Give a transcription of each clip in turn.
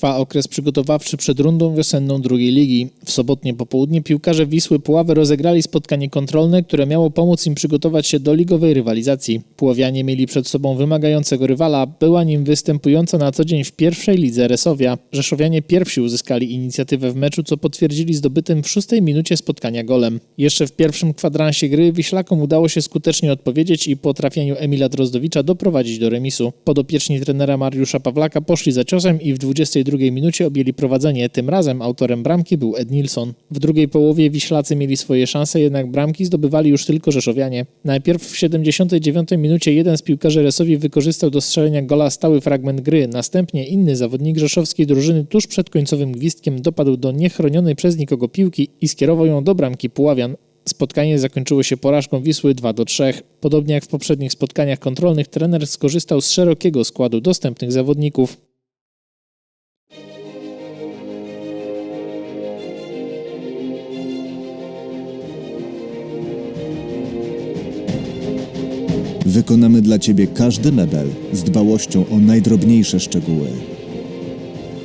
trwa okres przygotowawczy przed rundą wiosenną drugiej ligi. W sobotnie popołudnie piłkarze Wisły Puławy rozegrali spotkanie kontrolne, które miało pomóc im przygotować się do ligowej rywalizacji. Puławianie mieli przed sobą wymagającego rywala, była nim występująca na co dzień w pierwszej lidze Resowia. Rzeszowianie pierwsi uzyskali inicjatywę w meczu, co potwierdzili zdobytym w szóstej minucie spotkania golem. Jeszcze w pierwszym kwadransie gry Wiślakom udało się skutecznie odpowiedzieć i po trafieniu Emila Drozdowicza doprowadzić do remisu. Podopieczni trenera Mariusza Pawlaka poszli za ciosem i w 22 minucie objęli prowadzenie. Tym razem autorem bramki był Ed Nilsson. W drugiej połowie Wiślacy mieli swoje szanse, jednak bramki zdobywali już tylko Rzeszowianie. Najpierw w 79 minucie jeden z piłkarzy Resowi wykorzystał do strzelenia gola stały fragment gry. Następnie inny zawodnik rzeszowskiej drużyny tuż przed końcowym gwizdkiem dopadł do niechronionej przez nikogo piłki i skierował ją do bramki Puławian. Spotkanie zakończyło się porażką Wisły 2 do 3. Podobnie jak w poprzednich spotkaniach kontrolnych, trener skorzystał z szerokiego składu dostępnych zawodników. Wykonamy dla Ciebie każdy mebel z dbałością o najdrobniejsze szczegóły.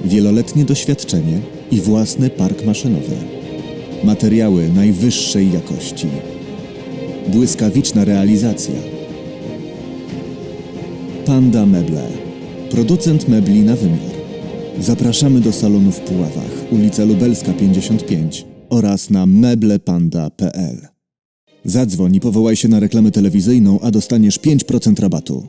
Wieloletnie doświadczenie i własny park maszynowy. Materiały najwyższej jakości. Błyskawiczna realizacja. Panda Meble. Producent mebli na wymiar. Zapraszamy do salonu w Puławach, ulica Lubelska 55 oraz na meblepanda.pl. Zadzwoń i powołaj się na reklamę telewizyjną, a dostaniesz 5% rabatu.